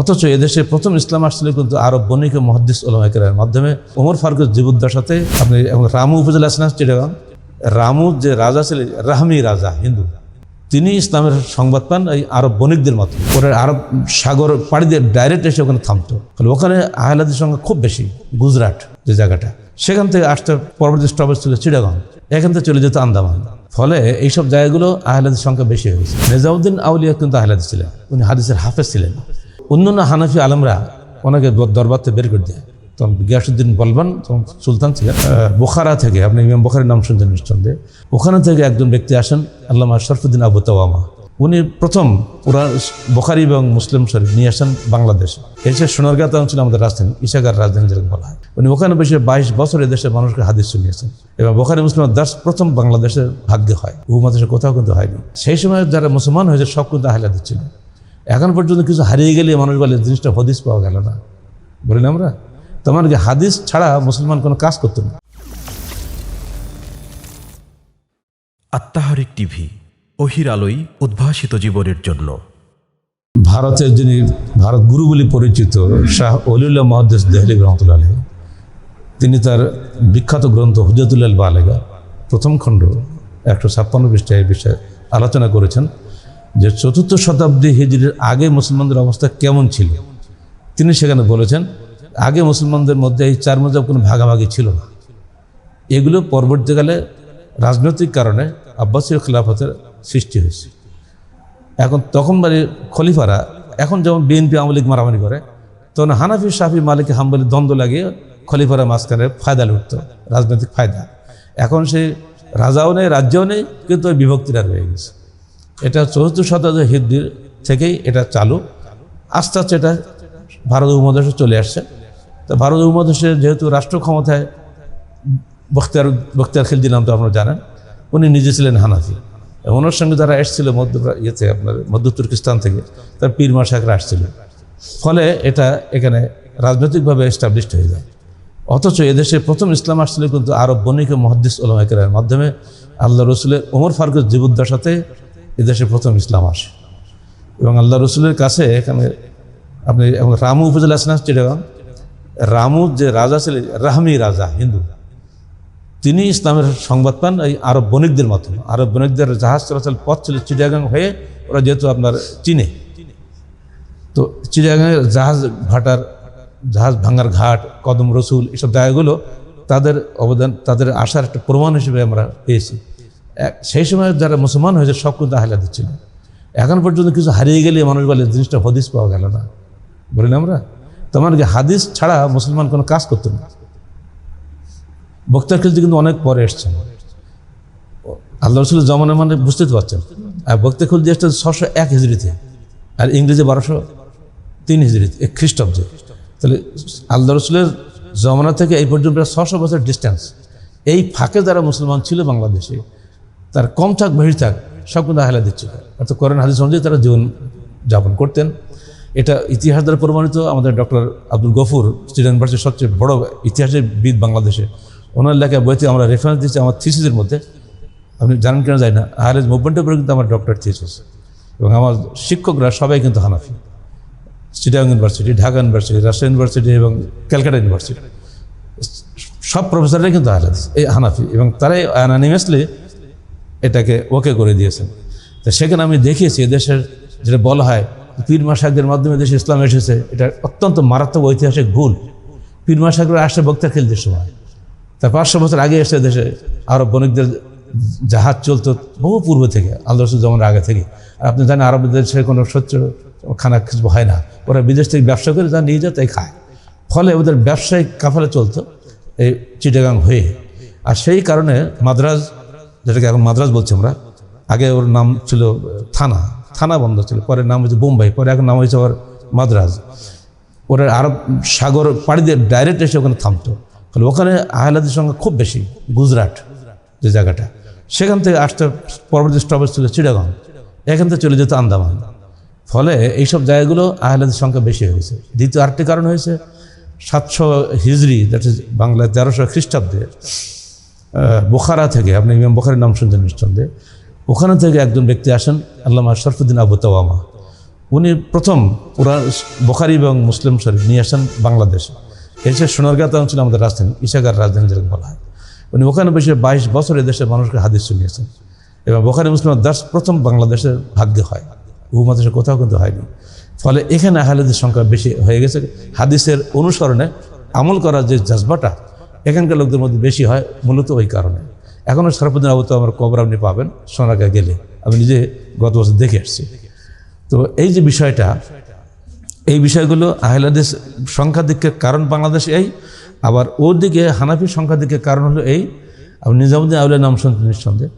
অথচ এদেশে প্রথম ইসলাম আসছিল কিন্তু আরব বণিক ও মহাদ্দিস ওলামাইকের মাধ্যমে। ওমর ফারুকের জীবদ্দশাতে আপনি এবং রামু উপজেলা আছেন, না চিটাগাং? রামু যে রাজা ছিলেন রাহমি রাজা, হিন্দু। তিনি ইসলামের সংবাদ পান এই আরব বণিকদের মতো। ওরা আরব সাগর পাড়ি দিয়ে ডাইরেক্ট এসে ওখানে থামতো। ফলে ওখানে আহলাদের সংখ্যা খুব বেশি, গুজরাট যে জায়গাটা। সেখান থেকে আসতে পরবর্তী স্টপেজ ছিল চিটাগাং। এখান থেকে চলে যেত আন্দামান। ফলে এইসব জায়গাগুলো আহলাদের সংখ্যা বেশি হয়ে গেছে নেজাউদ্দিন আউলিয়া কিন্তু আহলাদ ছিলেন। উনি হাদিসের হাফেজ ছিলেন। অন্যান্য হানাফি আলমরা ওনাকে দরবার থেকে বের করে দেয়। তখন গিয়াসুদ্দিন বলবান, তখন সুলতান ছিলেন বোখারা থেকে, আপনি ইমাম বোখারের নাম শুনছেন নিশ্চন্দেহে ওখানে থেকে একজন ব্যক্তি আসেন, আল্লামা শরফুদ্দিন আবু তাওয়ামা। উনি প্রথম পুরা বোখারি এবং মুসলিম শরীফ নিয়ে আসেন বাংলাদেশে। এসে সোনারগাঁ তখন ছিল আমাদের রাজধানী ইশাগার রাজধানী যেরকম বলা হয়। উনি ওখানে বসে বাইশ বছর এদেশের মানুষকে হাদিস শুনিয়েছেন। এবং বোখারি মুসলিম দাস প্রথম বাংলাদেশের ভাগ্যে হয়। উপমহাদেশে কোথাও কিন্তু হয়নি। সেই সময় যারা মুসলমান হয়েছে, সব কিন্তু আহলা দিচ্ছিল এখন পর্যন্ত কিছু হারিয়ে গেলে মানুষ বলে জিনিসটা হদিস পাওয়া গেল না। বলি না আমরা। তোমার কি হাদিস ছাড়া মুসলমান কোনো কাজ করতো না। আত্মাহারিক টিভি অহির আলোই উদ্ভাসিত জীবনের জন্য। ভারতের যিনি ভারত গুরু বলে পরিচিত শাহ অলিউল্লাহ মহাদ্দেশ দেহলি রহমতুল্লাহ আলহী, তিনি তার বিখ্যাত গ্রন্থ হুজাতুল্লাল বালেগা প্রথম খণ্ড একশো ছাপ্পান্ন পৃষ্ঠায় বিষয়ে আলোচনা করেছেন। যে চতুর্থ শতাব্দী হিজরির আগে মুসলমানদের অবস্থা কেমন ছিল? তিনি সেখানে বলেছেন, আগে মুসলমানদের মধ্যে এই চার মজাব কোনো ভাগাভাগি ছিল না। এগুলো পরবর্তীকালে রাজনৈতিক কারণে আব্বাসীয় খিলাফতের সৃষ্টি হয়েছে। এখন তখন মানে খলিফারা, এখন যেমন বিএনপি আওয়ামী লীগ মারামারি করে, তখন হানাফি সাফি মালিক, হাম্বলি দ্বন্দ্ব লাগিয়ে খলিফারা মাঝখানে ফায়দা লুটতো, রাজনৈতিক ফায়দা। এখন সেই রাজাও নেই, রাজ্যও নেই, কিন্তু বিভক্তিটা রয়ে গেছে। এটা চতুর্থ শতাব্দী হিদ্দির থেকেই এটা চালু। আস্তে আস্তে এটা ভারত উপমহাদেশে চলে আসছে। তো ভারত উপমহাদেশের যেহেতু রাষ্ট্র ক্ষমতায় বখতিয়ার বখতিয়ার খিলজি নাম তো আপনারা জানেন, উনি নিজে ছিলেন হানাফি। ওনার সঙ্গে যারা এসেছিল মধ্য ইয়েতে আপনার মধ্য তুর্কিস্তান থেকে, তার পীর মাসাকরা আসছিল। ফলে এটা এখানে রাজনৈতিকভাবে এস্টাবলিশড হয়ে যায়। অথচ এদেশে প্রথম ইসলাম আসছিল কিন্তু আরব বণিক মহাদ্দিস ওলামাইকের মাধ্যমে। আল্লাহ রসুলের ওমর ফারুকের জীবদ্দশাতে এদেশে প্রথম ইসলাম আসে। এবং আল্লাহ রসুলের কাছে এখানে আপনি এবং রামু উপজেলা আছেন চিটাগাং? রামু যে রাজা ছিলেন রাহমি রাজা, হিন্দু। তিনি ইসলামের সংবাদ পান এই আরব বণিকদের মাধ্যমে। আরব বণিকদের জাহাজ চলাচল পথ ছিল চিড়িয়াগাং হয়ে ওরা যেহেতু আপনার চীনে। তো চিড়িয়াগাঁয়ের জাহাজ ভাটার জাহাজ ভাঙার ঘাট, কদম রসুল, এসব জায়গাগুলো তাদের অবদান, তাদের আসার একটা প্রমাণ হিসেবে আমরা পেয়েছি। সেই সময় যারা মুসলমান হয়েছে, সব কিন্তু আহলা দিচ্ছিল এখন পর্যন্ত কিছু হারিয়ে গেলে মানুষ বলে, জিনিসটা হদিস পাওয়া গেল না। বলি না আমরা তোমার কি, হাদিস ছাড়া মুসলমান কোনো কাজ করতো না। বক্তার খিলজি কিন্তু অনেক পরে এসছেন। আল্লাহ রসুলের জমানা মানে বুঝতে তো পারছেন। আর বক্তা খিলজি এসছে ছশো এক হিজড়িতে। আর ইংরেজি বারোশো তিন হিজড়িতে খ্রিস্টাব্দে। তাহলে আল্লাহ রসুলের জমানা থেকে এই পর্যন্ত প্রায় ছশো বছর ডিস্টেন্স এই ফাঁকে যারা মুসলমান ছিল বাংলাদেশে তার কম থাক, বেশি থাক, সব কিন্তু আহলা দিচ্ছিল অর্থাৎ করেন হাদিস অনুযায়ী তারা জীবন যাপন করতেন। এটা ইতিহাস দ্বারা প্রমাণিত, আমাদের ডক্টর আব্দুল গফুর স্টেট ইউনিভার্সিটির সবচেয়ে বড় ইতিহাসের বিদ বাংলাদেশে। ওনার লেখা বইতে আমরা রেফারেন্স দিচ্ছি আমার থিসিসের মধ্যে। আপনি জানেন কেন যায় না। আহলেজ মুভমেন্টের উপরে কিন্তু আমার ডক্টর থিসিস। এবং আমার শিক্ষকরা সবাই কিন্তু Hanafi. Chittagong university, Dhaka university, Rajshahi university এবং ক্যালকাটা ইউনিভার্সিটি। সব প্রফেসররাই কিন্তু আহলাদ এই হানাফি। এবং তারাই অ্যানানিমাসলি এটাকে ওকে করে দিয়েছেন। তো সেখানে আমি দেখিয়েছি দেশের যেটা বলা হয়, পীর মাসাকদের মাধ্যমে দেশে ইসলাম এসেছে, এটা অত্যন্ত মারাত্মক ঐতিহাসিক ভুল। পীর মাসাকরা আসছে বক্তা খেলতে সময়। তার পাঁচশো বছর আগে এসে দেশে আরব বণিকদের জাহাজ চলতো বহু পূর্ব থেকে আল্লাহ জমানের আগে থেকে। আর আপনি জানেন আরব দেশে কোনো সচ্ছ খানা কিছু হয় না। ওরা বিদেশ থেকে ব্যবসা করে যা নিয়ে যায় তাই খায়। ফলে ওদের ব্যবসায়িক কাফালে চলতো এই চিটাগাং হয়ে। আর সেই কারণে মাদ্রাজ যেটাকে এখন মাদ্রাজ বলছি আমরা, আগে ওর নাম ছিল থানা থানা বন্ধ ছিল, পরে নাম হয়েছে বোম্বাই, পরে এখন নাম হয়েছে ওর মাদ্রাজ। ওরা আরব সাগর পাড়ি দিয়ে ডাইরেক্ট এসে ওখানে থামতো। ফলে ওখানে আহলাদের সংখ্যা খুব বেশি, গুজরাট যে জায়গাটা। সেখান থেকে আসতে পরবর্তী স্টপেজ ছিল চিড়াগাং এখান থেকে চলে যেত আন্দামান। ফলে এইসব জায়গাগুলো আহলাদের সংখ্যা বেশি হয়েছে দ্বিতীয় আরেকটি কারণ হয়েছে, সাতশো হিজড়ি দ্যাট ইজ বাংলায় তেরোশো খ্রিস্টাব্দে বোখারা থেকে, আপনি ইমাম বোখারের নাম শুনছেন নিঃসন্দেহে ওখানে থেকে একজন ব্যক্তি আসেন, আল্লামা শরফুদ্দিন আবু তাওয়ামা। উনি প্রথম পুরা বোখারি এবং মুসলিম শরীফ নিয়ে আসেন বাংলাদেশে। এসে সোনারগাঁও অঞ্চল আমাদের রাজধানী ইশাগার রাজধানী যেরকম বলা হয়। উনি ওখানে বসে বাইশ বছর দেশের মানুষকে হাদিস শুনিয়েছেন। এবং বোখারি মুসলিম দাস প্রথম বাংলাদেশের ভাগ্যে হয়। উপমহাদেশে কোথাও কিন্তু হয়নি। ফলে এখানে আহলেদের সংখ্যা বেশি হয়ে গেছে। হাদিসের অনুসরণে আমল করার যে জজবাটা এখানকার লোকদের মধ্যে বেশি হয়, মূলত ওই কারণে। এখনও সরফুদ্দিন আবু তো আমার কবর আপনি পাবেন সোনারগাঁ গেলে। আমি নিজে গত বছর দেখে আসছি। তো এই যে বিষয়টা, এই বিষয়গুলো আহলাদের সংখ্যাধিক্যের কারণ বাংলাদেশ এই, আবার ওর দিকে হানাফি সংখ্যাধিক্যের কারণ হলো এই। আর নিজামুদ্দিন আউলিয়া নাম শুনতেন নিঃসন্দেহে।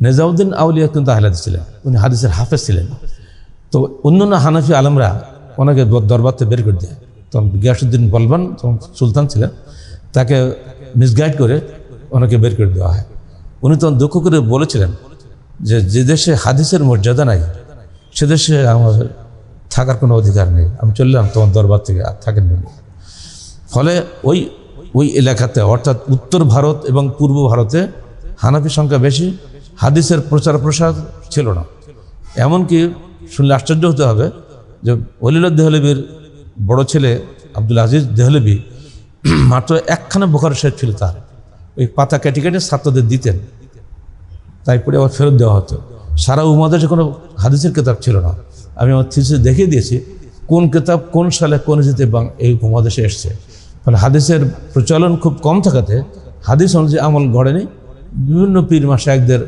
নিজামুদ্দিন আউলিয়া কিন্তু আহলাদ ছিলেন, উনি হাদিসের হাফেজ ছিলেন। তো অন্যান্য হানাফি আলমরা ওনাকে দ- দরবার থেকে বের করে দেয়। তখন গিয়াসুদ্দিন বলবান, তখন সুলতান ছিলেন। তাকে মিসগাইড করে ওনাকে বের করে দেওয়া হয়। উনি তখন দুঃখ করে বলেছিলেন যে যে দেশে হাদিসের মর্যাদা নাই, সে দেশে আমার থাকার কোনো অধিকার নেই। আমি চললাম তোমার দরবার থেকে, আর থাকেন ফলে ওই ওই এলাকাতে, অর্থাৎ উত্তর ভারত এবং পূর্ব ভারতে হানাফি সংখ্যা বেশি, হাদিসের প্রচার প্রসার ছিল না। এমনকি শুনলে আশ্চর্য হতে হবে যে অলিল দেহলবির বড় ছেলে আব্দুল আজিজ দেহলবি মাত্র একখানা বোখার শেষ ছিল তার। ওই পাতা কেটে কেটে ছাত্রদের দিতেন। তাই পরে আবার ফেরত দেওয়া হতো। সারা উপমহাদেশে কোনো হাদিসের কিতাব ছিল না। আমি আমার থিসে দেখিয়ে দিয়েছি, কোন কেতাব কোন সালে কোন জিতে বাং এই উপমহাদেশে এসছে। ফলে হাদিসের প্রচলন খুব কম থাকাতে হাদিস অনুযায়ী আমল গড়েনি বিভিন্ন পীর মাসায়কদের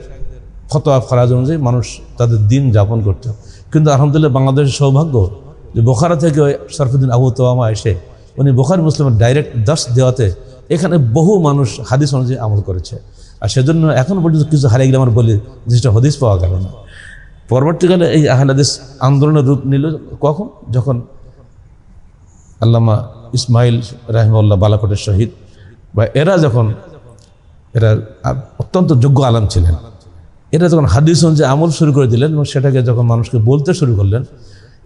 ফতোয়া ফরাজ অনুযায়ী মানুষ তাদের দিন যাপন করত। কিন্তু আলহামদুলিল্লাহ বাংলাদেশের সৌভাগ্য যে বোখারা থেকে ওই সরফুদ্দিন আবু তোয়ামা এসে উনি বোখার মুসলিমের ডাইরেক্ট দাস দেওয়াতে এখানে বহু মানুষ হাদিস অনুযায়ী আমল করেছে। আর সেজন্য এখন পর্যন্ত কিছু হারিয়ে গেলে আমার বলি যে সেটা হদিস পাওয়া গেল না। পরবর্তীকালে এই আহলাদিস আন্দোলনের রূপ নিল কখন? যখন আল্লামা ইসমাইল রাহিমউল্লাহ বালাকোটের শহীদ বা এরা যখন এরা অত্যন্ত যোগ্য আলাম ছিলেন, এরা যখন হাদিস অনুযায়ী আমল শুরু করে দিলেন এবং সেটাকে যখন মানুষকে বলতে শুরু করলেন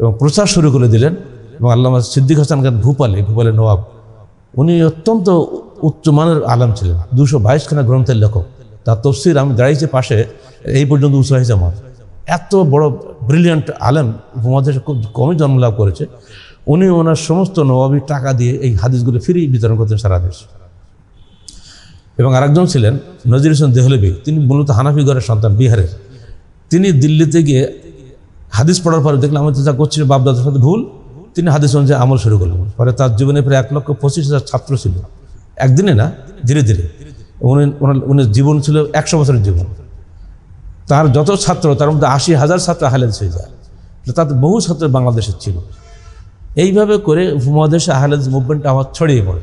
এবং প্রচার শুরু করে দিলেন এবং আল্লামা সিদ্দিক হাসান খান ভূপালে, ভূপালের নবাব, উনি অত্যন্ত উচ্চমানের আলাম ছিলেন, দুশো বাইশখানা গ্রন্থের লেখক। তার তফসির আমি দাঁড়িয়েছি পাশে, এই পর্যন্ত উৎসাহ হয়েছে আমার এত বড় ব্রিলিয়ান্ট আলেম উপমহাদেশে খুব কমই জন্মলাভ করেছে। উনি ওনার সমস্ত নবাবী টাকা দিয়ে এই হাদিসগুলো ফ্রি বিতরণ করতেন সারা দেশ। এবং আরেকজন ছিলেন নজির হোসেন দেহলবি, তিনি মূলত হানাফি ঘরের সন্তান, বিহারের। তিনি দিল্লিতে গিয়ে হাদিস পড়ার পরে দেখলাম আমি তো যা করছি, বাপদাদার সাথে ভুল। তিনি হাদিস অনুযায়ী আমল শুরু করলেন। পরে তার জীবনে প্রায় এক লক্ষ পঁচিশ হাজার ছাত্র ছিল। একদিনে না, ধীরে ধীরে। উনি ওনার- উনি জীবন ছিল একশো বছরের জীবন। তার যত ছাত্র, তার মধ্যে আশি হাজার ছাত্র আহলেদ হয়ে যায়। তাতে বহু ছাত্র বাংলাদেশের ছিল। এইভাবে করে উপমহাদেশে আহলেদ মুভমেন্ট আমার ছড়িয়ে পড়ে।